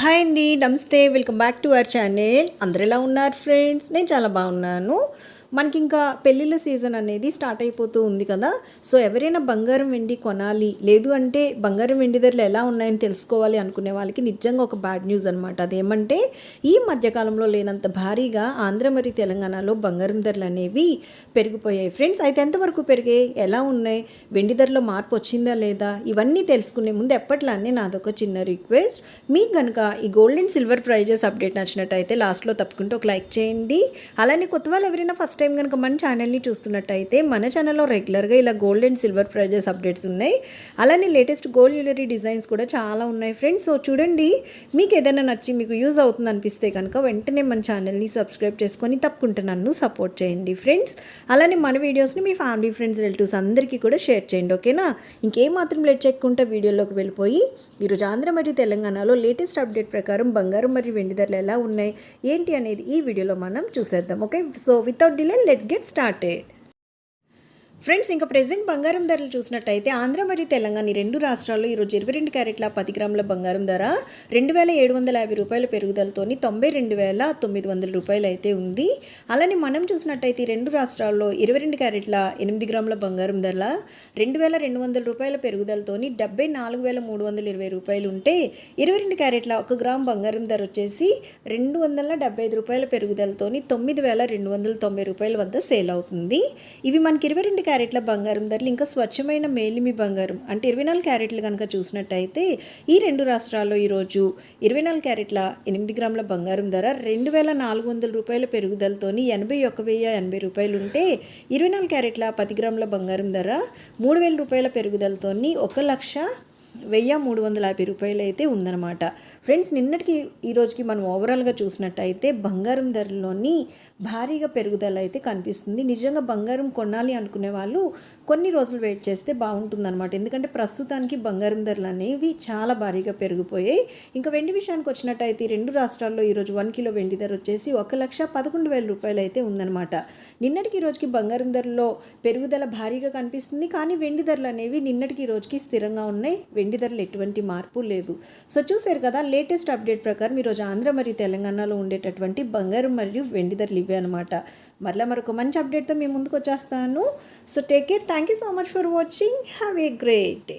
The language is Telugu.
హాయ్ అండి నమస్తే. Welcome back to our channel. అందరు ఎలా ఉన్నారు ఫ్రెండ్స్? నేను చాలా బాగున్నాను. మనకి ఇంకా పెళ్ళిళ్ళ సీజన్ అనేది స్టార్ట్ అయిపోతూ ఉంది కదా. సో ఎవరైనా బంగారం వెండి కొనాలి లేదు అంటే బంగారం వెండి ధరలు ఎలా ఉన్నాయని తెలుసుకోవాలి అనుకునే వాళ్ళకి నిజంగా ఒక బ్యాడ్ న్యూస్ అనమాట అదేమంటే ఈ మధ్యకాలంలో లేనంత భారీగా ఆంధ్ర మరియు తెలంగాణలో బంగారం ధరలు అనేవి పెరిగిపోయాయి. ఫ్రెండ్స్ అయితే ఎంతవరకు పెరిగాయి? ఎలా ఉన్నాయి? వెండి ధరలో మార్పు వచ్చిందా లేదా? ఇవన్నీ తెలుసుకునే ముందు ఎప్పట్లానే నాదొక చిన్న రిక్వెస్ట్. మీకు కనుక ఈ gold and silver prices update నచ్చినట్టయితే లాస్ట్లో తప్పకుండా ఒక లైక్ చేయండి. అలానే కొత్త వాళ్ళు ఎవరైనా ఫస్ట్ టైం కనుక మన ఛానల్ని చూస్తున్నట్టయితే మన ఛానల్లో రెగ్యులర్గా ఇలా gold and silver prices updates ఉన్నాయి. అలానే లేటెస్ట్ గోల్డ్ జ్యువెలరీ డిజైన్స్ కూడా చాలా ఉన్నాయి ఫ్రెండ్స్. సో చూడండి మీకు ఏదైనా నచ్చి మీకు యూజ్ అవుతుంది అనిపిస్తే కనుక వెంటనే మన ఛానల్ని సబ్స్క్రైబ్ చేసుకొని తప్పకుండా నన్ను సపోర్ట్ చేయండి ఫ్రెండ్స్. అలానే మన వీడియోస్ని మీ ఫ్యామిలీ ఫ్రెండ్స్ రిలేటివ్స్ అందరికీ కూడా షేర్ చేయండి ఓకేనా? ఇంకేమాత్రం లేట్ చేయకుండా వీడియోలోకి వెళ్ళిపోయి ఈరోజు ఆంధ్ర మరియు తెలంగాణలో లేటెస్ట్ అప్డేట్ ప్రకారం బంగారం మరియు వెండి ధరలు ఎలా ఉన్నాయి ఏంటి అనేది ఈ వీడియోలో మనం చూసేద్దాం okay? So without delay let's get started. Friends ఇంకా ప్రెసెంట్ బంగారం ధరలు చూసినట్టయితే ఆంధ్ర మరియు తెలంగాణ రెండు రాష్ట్రాల్లో ఈరోజు ఇరవై రెండు క్యారెట్ల పది గ్రాముల బంగారం ధర రెండు వేల ఏడు వందల యాభై రూపాయల పెరుగుదలతోని తొంభై రెండు వేల తొమ్మిది వందల రూపాయలు అయితే ఉంది. అలానే మనం చూసినట్టయితే రెండు రాష్ట్రాల్లో ఇరవై రెండు క్యారెట్ల ఎనిమిది గ్రాముల బంగారం ధర రెండు వేల రెండు వందల రూపాయల పెరుగుదలతోని డెబ్బై నాలుగు వేల మూడు వందల ఇరవై రూపాయలు ఉంటే ఇరవై రెండు క్యారెట్ల ఒక గ్రామ్ బంగారం ధర వచ్చేసి రెండు వందల డెబ్బై ఐదు రూపాయల పెరుగుదలతోని తొమ్మిది వేల రెండు వందల తొంభై రూపాయల వద్ద సేల్ అవుతుంది. ఇవి మనకి ఇరవై రెండు క్యారెట్ల బంగారం ధరలు ఇంకా స్వచ్ఛమైన మేలిమి బంగారం. అంటే ఇరవై నాలుగు క్యారెట్లు కనుక చూసినట్టయితే ఈ రెండు రాష్ట్రాల్లో ఈరోజు ఇరవై నాలుగు క్యారెట్ల ఎనిమిది గ్రాముల బంగారం ధర రెండు వేల నాలుగు వందల రూపాయల పెరుగుదలతోని ఎనభై ఒక్క వెయ్యి ఎనభై రూపాయలు ఉంటే ఇరవై నాలుగు క్యారెట్ల పది గ్రాముల బంగారం ధర మూడు వేల రూపాయల పెరుగుదలతోని ఒక లక్ష వెయ్యి మూడు వందల యాభై రూపాయలు అయితే ఉందన్నమాట. ఫ్రెండ్స్ నిన్నటికి ఈ రోజుకి మనం ఓవరాల్గా చూసినట్టయితే బంగారం ధరలోని భారీగా పెరుగుదల అయితే కనిపిస్తుంది. నిజంగా బంగారం కొనాలి అనుకునే వాళ్ళు కొన్ని రోజులు వెయిట్ చేస్తే బాగుంటుందన్నమాట. ఎందుకంటే ప్రస్తుతానికి బంగారం ధరలు అనేవి చాలా భారీగా పెరిగిపోయాయి. ఇంకా వెండి విషయానికి వచ్చినట్టయితే రెండు రాష్ట్రాల్లో ఈరోజు వన్ కిలో వెండి ధర వచ్చేసి ఒక లక్ష పదకొండు వేల రూపాయలు అయితే ఉందన్నమాట. నిన్నటికి ఈ రోజుకి బంగారం ధరలో పెరుగుదల భారీగా కనిపిస్తుంది. కానీ వెండి ధరలు అనేవి నిన్నటికి ఈ రోజుకి స్థిరంగా ఉన్నాయి. వెండి ధరలు ఎటువంటి మార్పు లేదు. సో చూసారు కదా లేటెస్ట్ అప్డేట్ ప్రకారం ఈరోజు ఆంధ్ర మరియు తెలంగాణలో ఉండేటటువంటి బంగారం మరియు వెండి ధరలు ఇవే అనమాట మరలా మరొక మంచి అప్డేట్తో మీ ముందుకు వచ్చేస్తాను. So take care thank you so much for watching have a great day